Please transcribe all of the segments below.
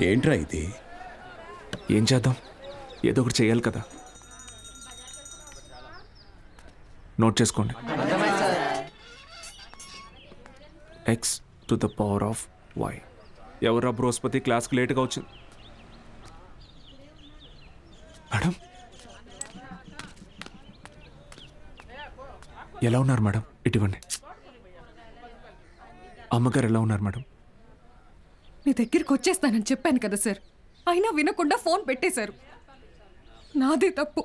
ఏంట్రా ఇది? ఏం చేద్దాం? ఏదో ఒకటి చేయాలి కదా. నోట్ చేసుకోండి. X to the power of Y ఎవరా బృహస్పతి? క్లాస్కి లేట్గా వచ్చింది. మేడం? ఎలా ఉన్నారు మేడం? ఇటువంటి అమ్మగారు ఎలా ఉన్నారు మేడం? మీ దగ్గరికి వచ్చేస్తానని చెప్పాను కదా సార్. అయినా వినకుండా ఫోన్ పెట్టేశారు. నాదే తప్పు.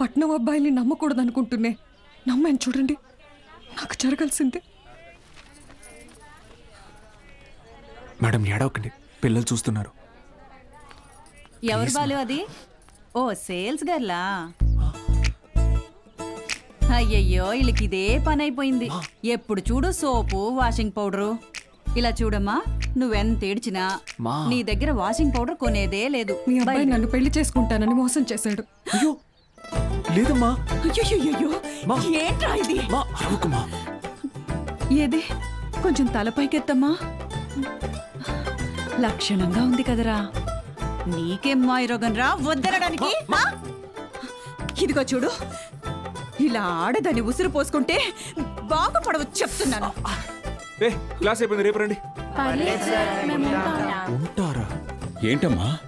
పట్నం అబ్బాయిని నమ్మకూడదు అనుకుంటున్నే నమ్మాను చూడండి. నాకు జరగాల్సిందే. మేడం ఏడవకండి. పిల్లలు చూస్తున్నారు. ఎవరు బాలు అది? ఓ సేల్స్ గర్లా? అయ్యయ్యో వీళ్ళకి ఇదే పని అయిపోయింది ఎప్పుడు చూడు సోపు వాషింగ్ పౌడరు. ఇలా చూడమ్మా నువ్వెంత ఏడ్చినా మా. నీ దగ్గర వాషింగ్ పౌడర్ కొనేదే లేదు. మీ అబ్బాయి నన్ను పెళ్ళి చేసుకుంటానని మోసం చేశాడు. అయ్యో లేదమ్మా. అయ్యయ్యయ్యో, మా. ఏంట్రా ఇది? మా అరవకుమా. ఏది? కొంచెం తలపైకెత్తమ్మా లక్షణంగా ఉంది కదరా. నీకేం మాయరోగం రా? వద్దనడానికి? ఆ? ఇదిగో చూడు ఇలా ఆడదని ఉసురు పోసుకుంటే బాగుపడవచ్చు చెప్తున్నాను. ఏ క్లాస్ అయిపోయింది రేపు రండి. ఉంటారా? ఏంటమ్మా?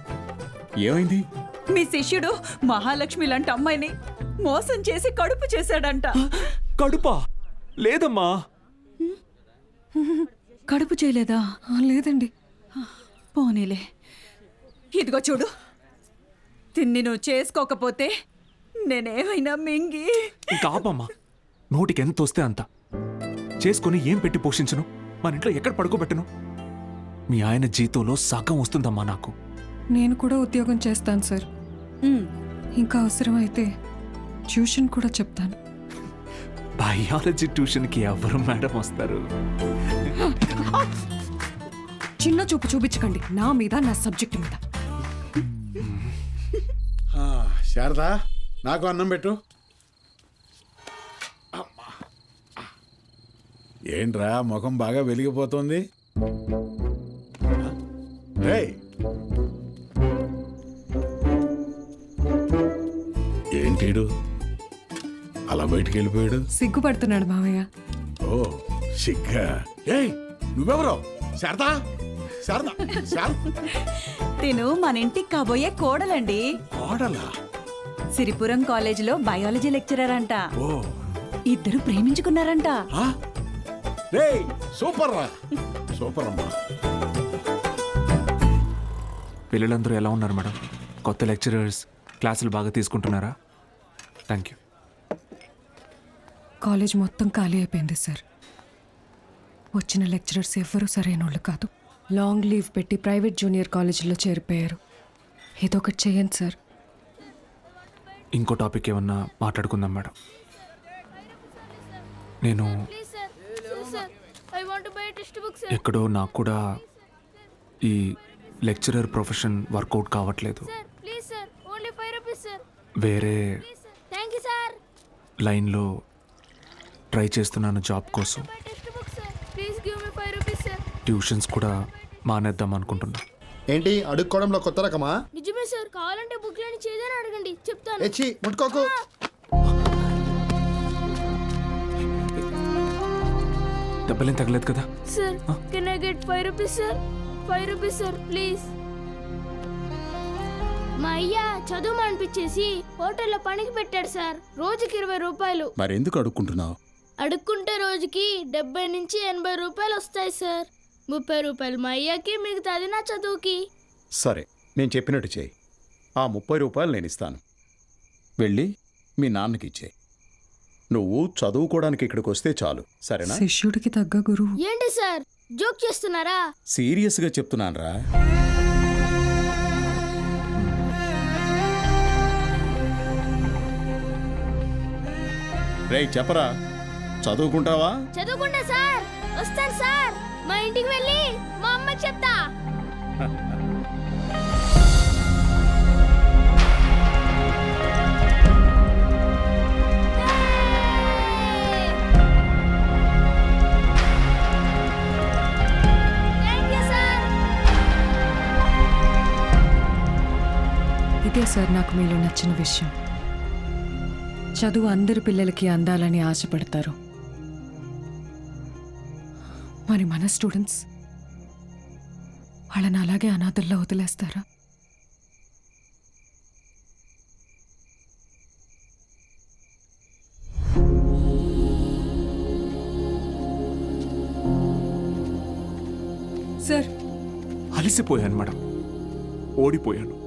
ఏమైంది? మీ శిష్యుడు మహాలక్ష్మి లాంటి అమ్మాయిని మోసం చేసి కడుపు చేశాడంట. కడుపా? లేదమ్మా. కడుపు చేయలేదా? లేదండి. పోనీలే. ఇదిగో చూడు. తిన్ని నువ్వు చేసుకోకపోతే నేనేమైనా మింగి. ఇంకా ఆపమ్మా. నోటికి ఎంత వస్తే అంత. చేసుకొని ఏం పెట్టి పోషించను? మన ఇంట్లో ఎక్కడ పడుకోబెట్టను? మీ ఆయన జీతంలో సగం వస్తుందమ్మా నాకు. నేను కూడా ఉద్యోగం చేస్తాను సార్. ఇంకా అవసరమైతే ట్యూషన్ కూడా చెప్తాను. బయాలజీ ట్యూషన్కి ఎవరు మేడం వస్తారు? చిన్న చూపు చూపించకండి. నా మీద నా సబ్జెక్ట్ మీద. ఆ, శారదా నాకు అన్నం పెట్టు. ఏంట్రా ముఖం బాగా వెలిగిపోతుంది. ఏంటీడు అలా బయటికి వెళ్ళిపోయాడు సిగ్గుపడుతున్నాడు మావయ్య. ఓ సిగ్గా. ఏయ్ నువ్వెవరో? శారదా? శారదా? తిను మన ఇంటికి కాబోయే కోడలండి. కోడలా? సిరిపురం కాలేజీలో బయాలజీ లెక్చరర్ అంట. ఓ. ఇద్దరు ప్రేమించుకున్నారంట. సూపర్ రా. సూపర్ అమ్మా. పిల్లలందరూ ఎలా ఉన్నారు మేడం? కొత్త లెక్చరర్స్ క్లాసులు బాగా తీసుకుంటున్నారా? థ్యాంక్ యూ కాలేజ్ మొత్తం ఖాళీ అయిపోయింది సార్. వచ్చిన లెక్చరర్స్ ఎవ్వరూ సరైన వాళ్ళు కాదు. లాంగ్ లీవ్ పెట్టి ప్రైవేట్ జూనియర్ కాలేజీలో చేరిపోయారు. ఏదో ఒకటి చేయండి సార్. ఇంకో టాపిక్ ఏమన్నా మాట్లాడుకుందాం మేడం. నేను ఎక్కడో నాకు కూడా ఈ లెక్చరర్ ప్రొఫెషన్ వర్కౌట్ కావట్లేదు. వేరే. లైన్లో ట్రై చేస్తున్నాను జాబ్ కోసం. ట్యూషన్స్ కూడా మానేద్దాం అనుకుంటున్నా. ఏంటి అడుక్కోవడంలో కొత్త రకమా? నిజమే సార్ కావాలంటే బుక్ లేని చేదని అడగండి. చెప్తాను. ఎచ్చి ముట్టుకోకు. దెబ్బలేం తగలేదు కదా? Sir can I get five rupees sir five rupees sir please మా అయ్య చదువు అనిపించేసి హోటల్లో పనికి పెట్టాడు సార్ రోజుకి ఇరవై రూపాయలు. మరెందుకు అడుక్కుంటున్నావు? అడుక్కుంటే రోజుకి డెబ్బై నుంచి ఎనభై రూపాయలు వస్తాయి సార్ ముప్పై రూపాయలు మా అయ్యకి మిగతాది నా చదువుకి. సరే నేను చెప్పినట్టు చేయి. ఆ ముప్పై రూపాయలు నేను ఇస్తాను. వెళ్ళి మీ నాన్నకి ఇచ్చేయి. నువ్వు చదువుకోవడానికి ఇక్కడికి వస్తే చాలు. సరేనా? శిష్యుడికి తగ్గ గురువు ఏంటి సార్? జోక్ చేస్తున్నారా? సీరియస్గా చెప్తున్నానురా. రేయ్ చెప్పరా? చదువుకుంటావా? చదువుకుంటా సార్. వస్తాను సార్. మా ఇంటికి వెళ్ళి మా అమ్మకి చెప్తా. ఇదే సార్ నాకు మీలో నచ్చిన విషయం. చదువు అందరి పిల్లలకి అందాలని ఆశపడతారు. మరి మన స్టూడెంట్స్? వాళ్ళని అలాగే అనాథల్లో వదిలేస్తారా? సార్. అలసిపోయాను మేడం. ఓడిపోయాను.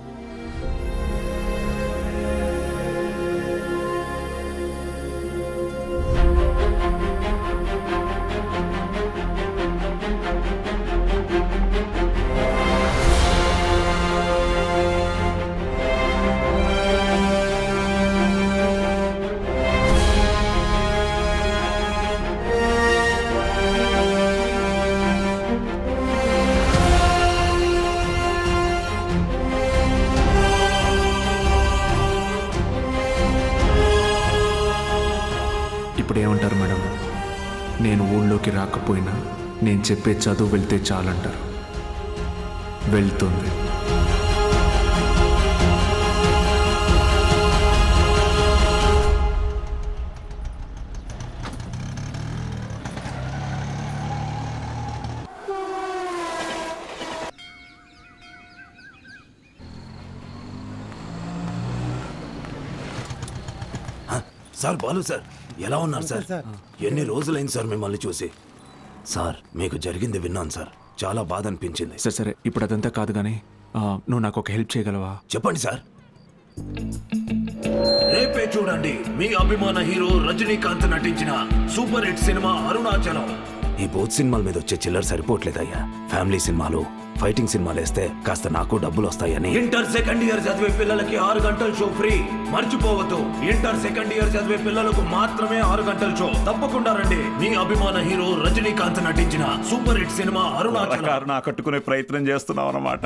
ఇప్పుడు ఏమంటారు మేడం? నేను ఊళ్ళోకి రాకపోయినా నేను చెప్పే చదువు వెళ్తే చాలంటారు. వెళ్తుంది. Sir Balu sir. ఎలా ఉన్నారు సార్? ఎన్ని రోజులైంది సార్ మిమ్మల్ని చూసి? సార్ మీకు జరిగింది విన్నాను సార్. చాలా బాధ అనిపించింది. సరే సరే ఇప్పుడు అదంతా కాదు కానీ నువ్వు నాకు ఒక హెల్ప్ చేయగలవా? చెప్పండి సార్. రేపే చూడండి మీ అభిమాన హీరో రజనీకాంత్ నటించిన సూపర్ హిట్ సినిమా అరుణాచలం. ఈ బోత్ సినిమాల మీద వచ్చే చిల్లర సరిపోవట్లేదయ్యా. ఫ్యామిలీ సినిమాలు ఫైటింగ్ సినిమాలు వేస్తే కాస్త నాకు డబ్బులు వస్తాయని. ఇంటర్ సెకండ్ ఇయర్ చదివే పిల్లలకి ఆరు గంటల షో ఫ్రీ. మర్చిపోవద్దు. ఇంటర్ సెకండ్ ఇయర్ చదివే పిల్లలకు మాత్రమే ఆరు గంటల షో. తప్పకుండా రండి. మీ అభిమాన హీరో రజనీకాంత్ నటించిన సూపర్ హిట్ సినిమా అరుణాచలం. కట్టుకునే ప్రయత్నం చేస్తున్నాం అన్నమాట.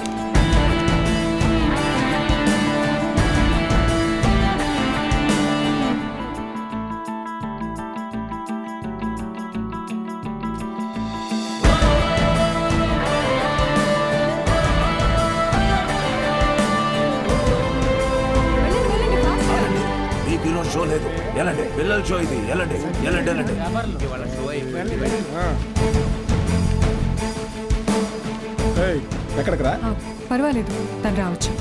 ఎలాంటి? పిల్లల షో ఇది. ఎలాంటి? ఎలాంటి? ఎలాంటి? ఎక్కడికి రా? పర్వాలేదు. తను రావచ్చు.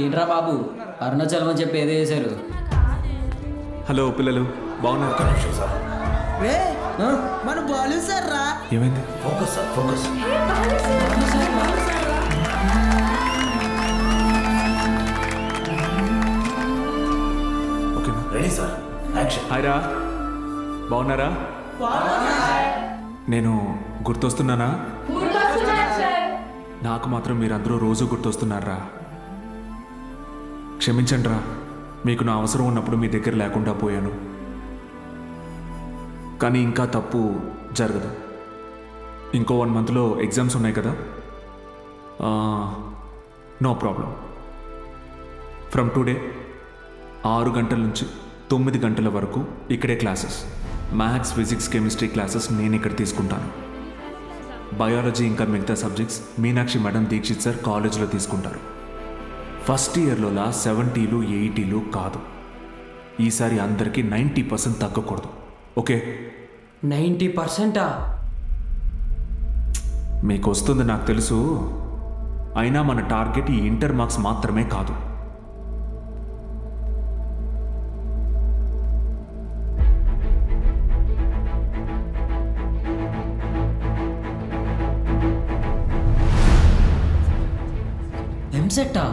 ఏంట్రా బాబు? అరుణాచలం అని చెప్పి ఏదో చేశారు. హలో పిల్లలు బాగున్నారు? మన బాలు సార్. రా ఏమైంది? Focus sir focus. ఓకేనా? Ready sir action. హాయ్ రా బాగున్నారా? నేను గుర్తొస్తున్నానా? నాకు మాత్రం మీరందరూ రోజు గుర్తొస్తున్నారా? క్షమించండి రా మీకు నా అవసరం ఉన్నప్పుడు మీ దగ్గర లేకుండా పోయాను. కానీ ఇంకా తప్పు జరగదు. ఇంకో వన్ మంత్లో ఎగ్జామ్స్ ఉన్నాయి కదా? No problem. ఫ్రమ్ టుడే ఆరు గంటల నుంచి తొమ్మిది గంటల వరకు ఇక్కడే classes. Maths physics chemistry classes నేను ఇక్కడ తీసుకుంటాను. బయాలజీ ఇంకా మిగతా subjects Meenakshi madam Dikshit sir కాలేజ్లో తీసుకుంటారు. ఫస్ట్ ఇయర్లోలా సెవెంటీలు ఎయిటీలు కాదు. ఈసారి అందరికీ నైంటీ పర్సెంట్ తగ్గకూడదు. ఓకే? నైంటీ పర్సెంటా? మీకు వస్తుంది నాకు తెలుసు. అయినా మన టార్గెట్ ఈ ఇంటర్ మార్క్స్ మాత్రమే కాదు. ఎంసెట్టా?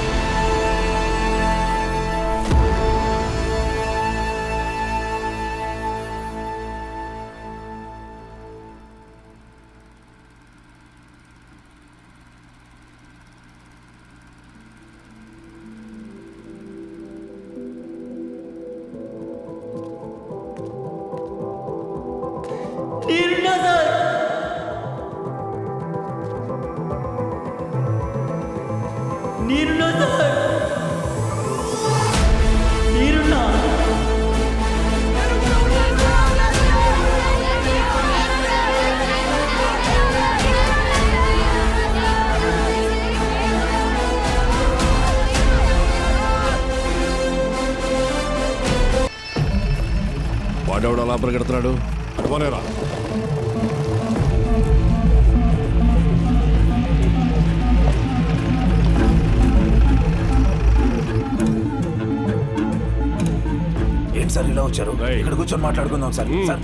వాడెవడు అలా పరిగెడుతున్నాడు అటువనేరా ఏంటి సార్ ఇలా వచ్చారు. ఇక్కడ కూర్చొని మాట్లాడుకుందాం సార్. సార్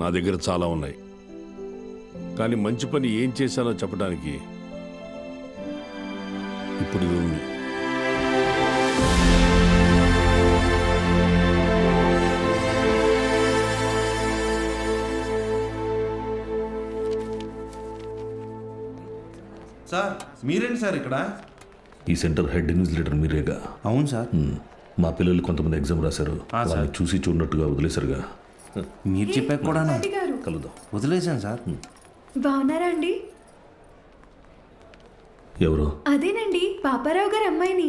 నా దగ్గర చాలా ఉన్నాయి. కానీ మంచి పని ఏం చేశానో చెప్పడానికి ఇప్పుడు ఉంది. సార్ మీరేంటి సార్ ఇక్కడ? ఈ సెంటర్ హెడ్ ఇన్విజిలేటర్ మీరేగా? అవును సార్. మా పిల్లలు కొంతమంది ఎగ్జామ్ రాశారు. ఆ, సార్. వాళ్ళని చూసి చూడనట్టుగా వదిలేశారుగా. మీరు చెప్పాక కూడా కలుద్దాం. వదిలేశాను సార్. బాగున్నారా అండి ఎవరు? అదేనండి పాపారావు గారి అమ్మాయిని.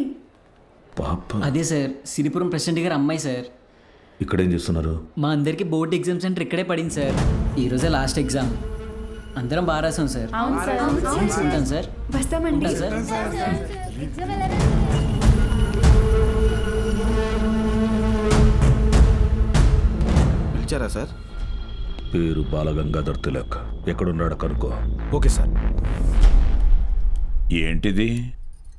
పాప. అదే సార్ సిరిపురం ప్రెసిడెంట్ గారు అమ్మాయి సార్. ఇక్కడేం చేస్తున్నారు? మా అందరికి బోర్డు ఎగ్జామ్ సెంటర్ ఇక్కడే పడింది సార్. ఈరోజే లాస్ట్ ఎగ్జామ్. అందరం బాగా రాసాం సార్. ఉంటాం సార్. వస్తామండి. సార్. పిలిచారా సార్? పేరు బాలగంగాధర్ తిలక్. ఎక్కడున్నాడో కనుక్కో. Okay sir. ఏంటిది?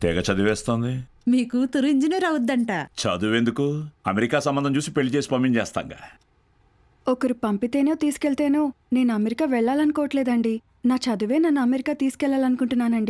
తెగ చదివేస్తోంది. మీ కూతురు ఇంజనీర్ అవుద్దంట. చదువెందుకు? అమెరికా సంబంధం చూసి పెళ్ళి చేసి పంపించేస్తాంగా. ఒకరు పంపితేనో తీసుకెళ్తేనో నేను అమెరికా వెళ్ళాలనుకోవట్లేదండి. నా చదువే నన్ను అమెరికా తీసుకెళ్ళాలనుకుంటున్నానండి.